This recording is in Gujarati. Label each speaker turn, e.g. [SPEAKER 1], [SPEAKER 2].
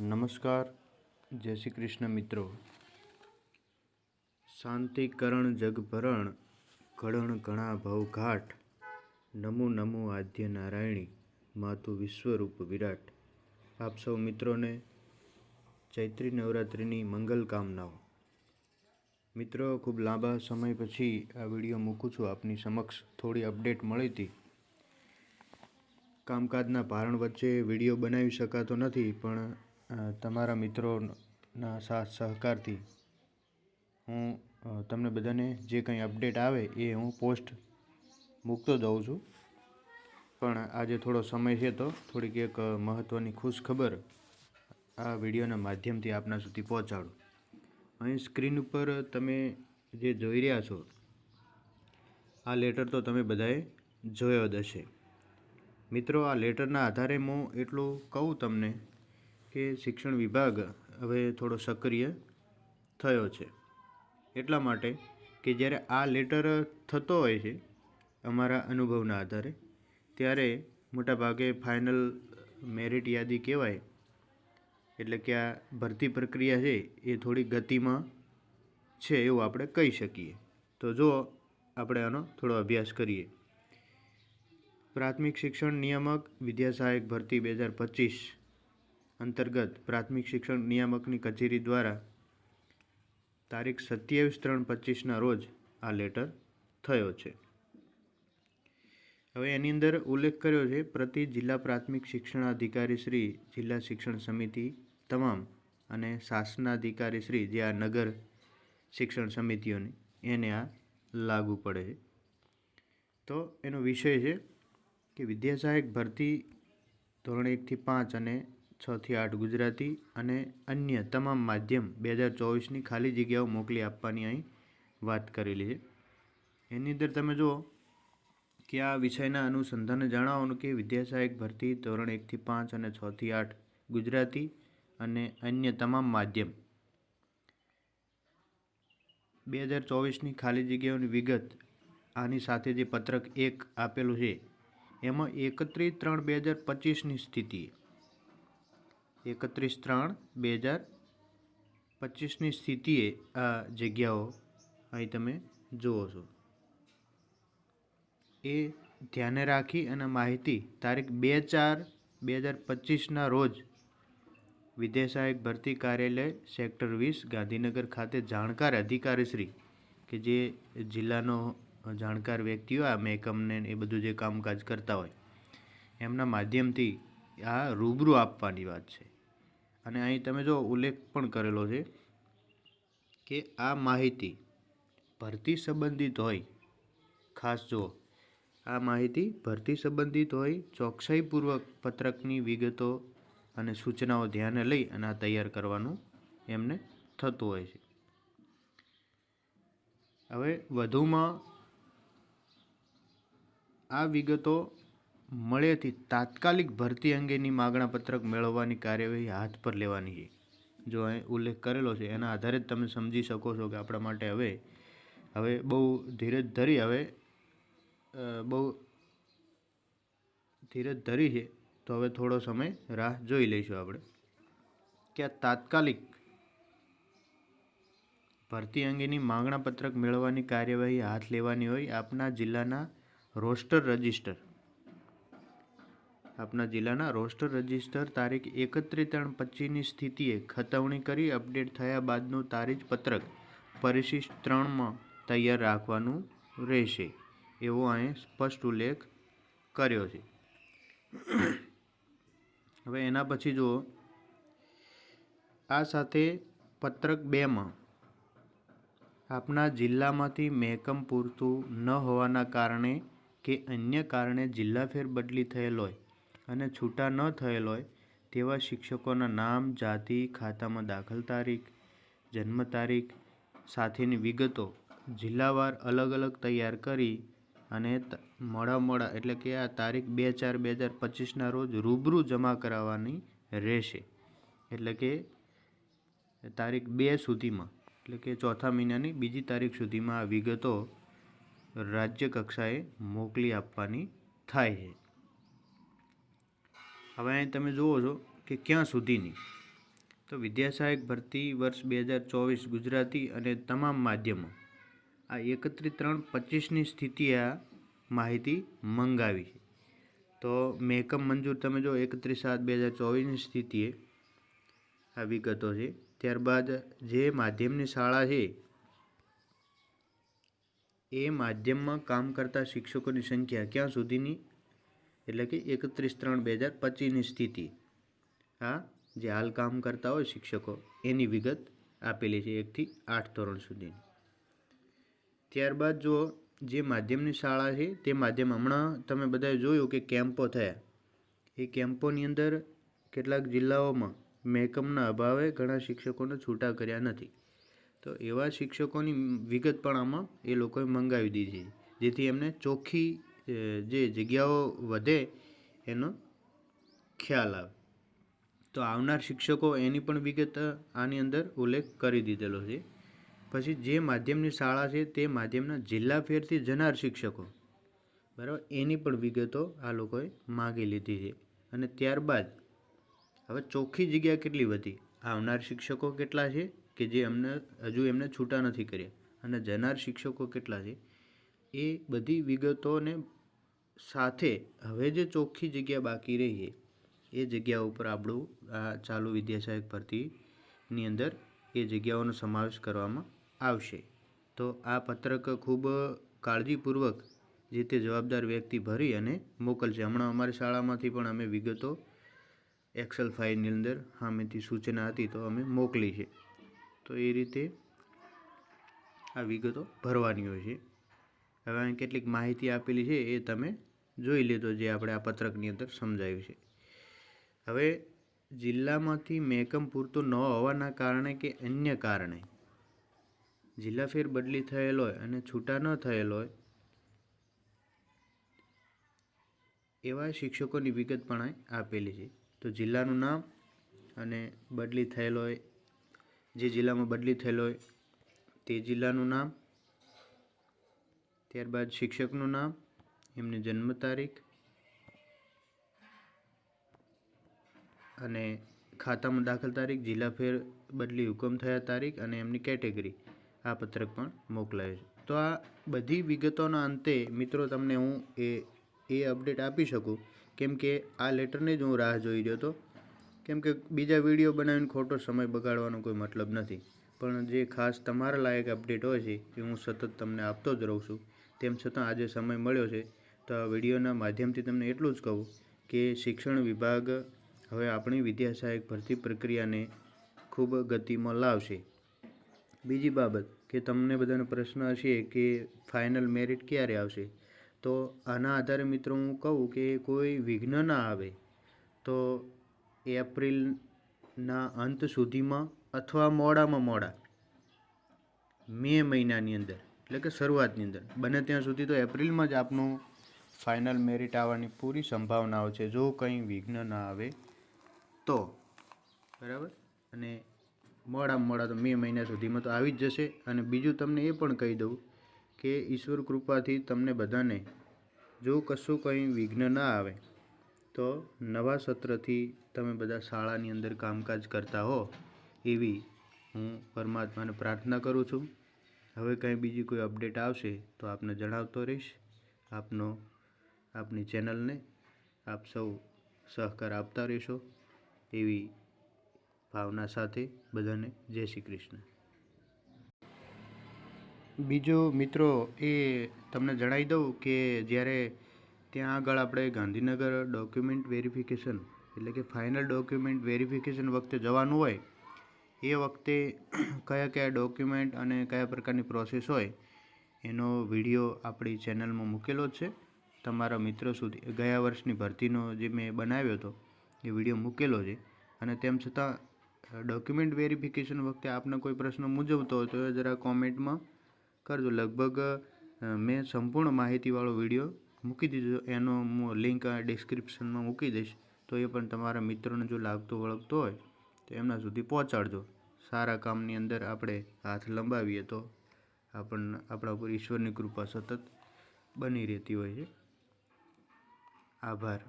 [SPEAKER 1] નમસ્કાર, જય શ્રી કૃષ્ણ મિત્રો. શાંતિકરણ જગભરણ, ઘડણ ઘણા ભવઘાટ, નમો નમો આદ્ય નારાયણી માતુ વિશ્વરૂપ વિરાટ. આપ સૌ મિત્રોને ચૈત્રી નવરાત્રિની મંગલ કામનાઓ. મિત્રો, ખૂબ લાંબા સમય પછી આ વીડિયો મૂકું છું. આપની સમક્ષ થોડી અપડેટ મળી હતી. કામકાજના ભારણ વચ્ચે વીડિયો બનાવી શકાતો નથી, પણ તમારા મિત્રોના સાથ સહકારથી હું તમને બધાને જે કંઈ અપડેટ આવે એ હું પોસ્ટ મૂકતો જાઉં છું. પણ આજે થોડો સમય છે તો થોડીક એક મહત્ત્વની ખુશ ખબર આ વિડીયોના માધ્યમથી આપના સુધી પહોંચાડું. અહીં સ્ક્રીન ઉપર તમે જે જોઈ રહ્યા છો, આ લેટર તો તમે બધાએ જોયો જ હશે. મિત્રો, આ લેટરના આધારે હું એટલું કહું તમને કે શિક્ષણ વિભાગ હવે થોડો સક્રિય થયો છે. એટલા માટે કે જ્યારે આ લેટર થતો હોય છે અમારા અનુભવના આધારે, ત્યારે મોટાભાગે ફાઇનલ મેરિટ યાદી કહેવાય. એટલે કે આ ભરતી પ્રક્રિયા છે એ થોડી ગતિમાં છે એવું આપણે કહી શકીએ. તો જો આપણે આનો થોડો અભ્યાસ કરીએ. પ્રાથમિક શિક્ષણ નિયામક વિદ્યા સહાયક ભરતી બે હજાર પચીસ અંતર્ગત પ્રાથમિક શિક્ષણ નિયામકની કચેરી દ્વારા તારીખ સત્યાવીસ ત્રણ પચીસના રોજ આ લેટર થયો છે. હવે એની અંદર ઉલ્લેખ કર્યો છે, પ્રતિ જિલ્લા પ્રાથમિક શિક્ષણાધિકારી શ્રી, જિલ્લા શિક્ષણ સમિતિ તમામ અને શાસનાધિકારી શ્રી જે આ નગર શિક્ષણ સમિતિઓની, એને આ લાગુ પડે છે. તો એનો વિષય છે કે વિદ્યા સહાયક ભરતી ધોરણ એકથી પાંચ અને છથી આઠ ગુજરાતી અને અન્ય તમામ માધ્યમ બે હજાર ચોવીસની ખાલી જગ્યાઓ મોકલી આપવાની અહીં વાત કરેલી છે. એની અંદર તમે જુઓ કે આ વિષયના અનુસંધાને જણાવવાનું કે વિદ્યાસહાયક ભરતી ધોરણ એકથી પાંચ અને છથી આઠ ગુજરાતી અને અન્ય તમામ માધ્યમ. બે હજાર ચોવીસની ખાલી જગ્યાઓની વિગત આની સાથે જે પત્રક એક આપેલું છે, એમાં એકત્રીસ ત્રણ બે હજાર પચીસની સ્થિતિ. એકત્રીસ ત્રણ બે હજાર પચીસની સ્થિતિએ આ જગ્યાઓ અહીં તમે જુઓ છો. એ ધ્યાને રાખી અને માહિતી તારીખ બે ચાર બે હજાર પચીસના રોજ વિદેશાયક ભરતી કાર્યાલય સેક્ટર વીસ ગાંધીનગર ખાતે જાણકાર અધિકારીશ્રી કે જે જિલ્લાનો જાણકાર વ્યક્તિઓ, આ મહેકમને એ બધું જે કામકાજ કરતા હોય, એમના માધ્યમથી આ રૂબરૂ આપવાની વાત છે. અને અહીં તમે જો ઉલ્લેખ પણ કરેલો છે કે આ માહિતી ભરતી સંબંધિત હોય, ખાસ જુઓ, આ માહિતી ભરતી સંબંધિત હોય, ચોકસાઈપૂર્વક પત્રકની વિગતો અને સૂચનાઓ ધ્યાને લઈ અને આ તૈયાર કરવાનું એમને થતું હોય છે. હવે વધુમાં આ વિગતો મળ્યાથી તાત્કાલિક ભરતી અંગેની માગણા પત્રક મેળવવાની કાર્યવાહી હાથ પર લેવાની છે. જો અહીં ઉલ્લેખ કરેલો છે, એના આધારે જ તમે સમજી શકો છો કે આપણા માટે હવે હવે બહુ ધીરજ ધરી હવે બહુ ધીરજ ધરી છે, તો હવે થોડો સમય રાહ જોઈ લઈશું આપણે. કે આ તાત્કાલિક ભરતી અંગેની માંગણા પત્રક મેળવવાની કાર્યવાહી હાથ લેવાની હોય આપના જિલ્લાના રોસ્ટર રજિસ્ટર. આપના જિલ્લાના રોસ્ટર રજિસ્ટર તારીખ એકત્રીસ ત્રણ પચીસની સ્થિતિએ ખતવણી કરી અપડેટ થયા બાદનું તારીખ પત્રક પરિશિષ્ટ ત્રણમાં તૈયાર રાખવાનું રહેશે, એવો અહીં સ્પષ્ટ ઉલ્લેખ કર્યો છે. હવે એના પછી જુઓ. આ સાથે પત્રક બેમાં આપના જિલ્લામાંથી મહેકમ પૂરતું ન હોવાના કારણે કે અન્ય કારણે જિલ્લા ફેરબદલી થયેલ હોય અને છૂટા ન થયેલ હોય તેવા શિક્ષકોના નામ, જાતિ, ખાતામાં દાખલ તારીખ, જન્મ તારીખ સાથેની વિગતો જિલ્લાવાર અલગ અલગ તૈયાર કરી અને મોડા મોડા એટલે કે આ તારીખ બે ચાર બે હજાર પચીસના રોજ રૂબરૂ જમા કરાવવાની રહેશે. એટલે કે તારીખ બે સુધીમાં, એટલે કે ચોથા મહિનાની બીજી તારીખ સુધીમાં આ વિગતો રાજ્ય કક્ષાએ મોકલી આપવાની થાય છે. હવે અહીં તમે જુઓ છો કે ક્યાં સુધીની. તો વિદ્યાસહાયક ભરતી વર્ષ બે હજાર ચોવીસ ગુજરાતી અને તમામ માધ્યમો. આ એકત્રીસ ત્રણ પચીસની સ્થિતિએ આ માહિતી મંગાવી છે. તો મેકમ મંજૂર તમે જો એકત્રીસ સાત બે હજાર ચોવીસની સ્થિતિએ આ વિગતો છે. ત્યારબાદ જે માધ્યમની શાળા છે, એ માધ્યમમાં કામ કરતા શિક્ષકોની સંખ્યા ક્યાં સુધીની એટલે કે એકત્રીસ ત્રણ બે હજાર પચીસની સ્થિતિ. આ જે હાલ કામ કરતા હોય શિક્ષકો, એની વિગત આપેલી છે એકથી આઠ ધોરણ સુધીની. ત્યારબાદ જો જે માધ્યમની શાળા છે, તે માધ્યમ હમણાં તમે બધાએ જોયું કે કેમ્પો થયા. એ કેમ્પોની અંદર કેટલાક જિલ્લાઓમાં મહેકમના અભાવે ઘણા શિક્ષકોને છૂટા કર્યા નથી. તો એવા શિક્ષકોની વિગત પણ આમાં એ લોકોએ મંગાવી દીધી જેથી એમને ચોખ્ખી જે જગ્યાઓ વધે એનો ખ્યાલ આવે. તો આવનાર શિક્ષકો એની પણ વિગત આની અંદર ઉલ્લેખ કરી દીધેલો છે. પછી જે માધ્યમની શાળા છે તે માધ્યમના જિલ્લા ફેરથી જનાર શિક્ષકો, બરાબર, એની પણ વિગતો આ લોકોએ માગી લીધી છે. અને ત્યારબાદ હવે ચોખ્ખી જગ્યા કેટલી વધી? આવનાર શિક્ષકો કેટલા છે કે જે અમને હજુ એમને છૂટા નથી કર્યા? અને જનાર શિક્ષકો કેટલા છે? એ બધી વિગતોને સાથે હવે જે ચોખ્ખી જગ્યા બાકી રહી એ જગ્યા ઉપર આપણું આ ચાલુ વિદ્યાસહાયક ભરતીની અંદર એ જગ્યાઓનો સમાવેશ કરવામાં આવશે. તો આ પત્રક ખૂબ કાળજીપૂર્વક જે તે જવાબદાર વ્યક્તિ ભરી અને મોકલશે. હમણાં અમારી શાળામાંથી પણ અમે વિગતો એક્સેલ ફાઇલની અંદર સામેથી સૂચના હતી તો અમે મોકલી છે. તો એ રીતે આ વિગતો ભરવાની હોય છે. હવે કેટલીક માહિતી આપેલી છે એ તમે જોઈ લીધો જે આપણે આ પત્રકની અંદર સમજાવ્યું છે. હવે જિલ્લામાંથી મહેકમ પૂરતું ન હોવાના કારણે કે અન્ય કારણે જિલ્લા ફેર બદલી થયેલ હોય અને છૂટા ન થયેલ હોય એવા શિક્ષકોની વિગત પણ આપેલી છે. તો જિલ્લાનું નામ અને બદલી થયેલ હોય, જે જિલ્લામાં બદલી થયેલ હોય તે જિલ્લાનું નામ, ત્યારબાદ શિક્ષકનું નામ એમની જન્મ તારીખ અને ખાતામાં દાખલ તારીખ, જિલ્લા ફેર બદલી હુકમ થયા તારીખ અને એમની કેટેગરી આ પત્રક પણ મોકલાયું છે. તો આ બધી વિગતોના અંતે મિત્રો તમને હું એ એ અપડેટ આપી શકું કેમ કે આ લેટરને જ હું રાહ જોઈ રહ્યો હતો. કેમ કે બીજા વીડિયો બનાવીને ખોટો સમય બગાડવાનો કોઈ મતલબ નથી. પણ જે ખાસ તમારા લાયક અપડેટ હોય છે એ હું સતત તમને આપતો જ રહું છું. તેમ છતાં આજે સમય મળ્યો છે. તો વિડીયોના માધ્યમથી તમને એટલું જ કહું કે શિક્ષણ વિભાગ હવે આપણી વિદ્યા સહાયક ભરતી પ્રક્રિયાને ખૂબ ગતિમાં લાવશે. બીજી બાબત કે તમને બધાનો પ્રશ્ન હશે કે ફાઇનલ મેરિટ ક્યારે આવશે? તો આના આધારે મિત્રો હું કહું કે કોઈ વિઘ્ન ના આવે તો એપ્રિલના અંત સુધીમાં અથવા મોડામાં મોડા, મે મહિનાની અંદર, એટલે કે શરૂઆતની અંદર. બને ત્યાં સુધી તો એપ્રિલમાં જ આપનું ફાઇનલ મેરિટ આવવાની પૂરી સંભાવનાઓ છે. જો કંઈ વિઘ્ન ના આવે તો, બરાબર? અને મોડા મોડા તો મે મહિના સુધીમાં તો આવી જ જશે. અને બીજું તમને એ પણ કહી દઉં કે ઈશ્વર કૃપાથી તમને બધાને જો કશું કંઈ વિઘ્ન ના આવે તો નવા સત્રથી તમે બધા શાળાની અંદર કામકાજ કરતા હો એવી હું પરમાત્માને પ્રાર્થના કરું છું. હવે કંઈ બીજી કોઈ અપડેટ આવશે તો આપને જણાવતો રહીશ. આપનો આપની ચેનલને આપ સૌ સહકાર આપતા રહેશો એવી ભાવના સાથે બધાને જય શ્રી કૃષ્ણ. બીજો મિત્રો એ તમને જણાવી દઉં કે જ્યારે ત્યાં આગળ આપણે ગાંધીનગર ડોક્યુમેન્ટ વેરિફિકેશન એટલે કે ફાઇનલ ડોક્યુમેન્ટ વેરિફિકેશન વખતે જવાનું હોય, એ વખતે કયા કયા ડોક્યુમેન્ટ અને કયા પ્રકારની પ્રોસેસ હોય એનો વીડિયો આપણી ચેનલમાં મૂકેલો છે. તમારા મિત્રો સુધી ગયા વર્ષની ભરતીનો જે મેં બનાવ્યો હતો, એ વીડિયો મૂકેલો છે. અને તેમ છતાં ડોક્યુમેન્ટ વેરિફિકેશન વખતે આપને કોઈ પ્રશ્ન મૂંઝવતો હોય તો એ જરા કોમેન્ટમાં કરજો. લગભગ મેં સંપૂર્ણ માહિતીવાળો વીડિયો મૂકી દીધો. એનો હું લિંક ડિસ્ક્રિપ્શનમાં મૂકી દઈશ. તો એ પણ તમારા મિત્રોને જો લાગતો વળગતો હોય, તો એમના સુધી પહોંચાડજો. સારા કામની અંદર આપણે હાથ લંબાવીએ તો આપણને આપણા ઉપર ઈશ્વરની કૃપા સતત બની રહેતી હોય છે. આભાર.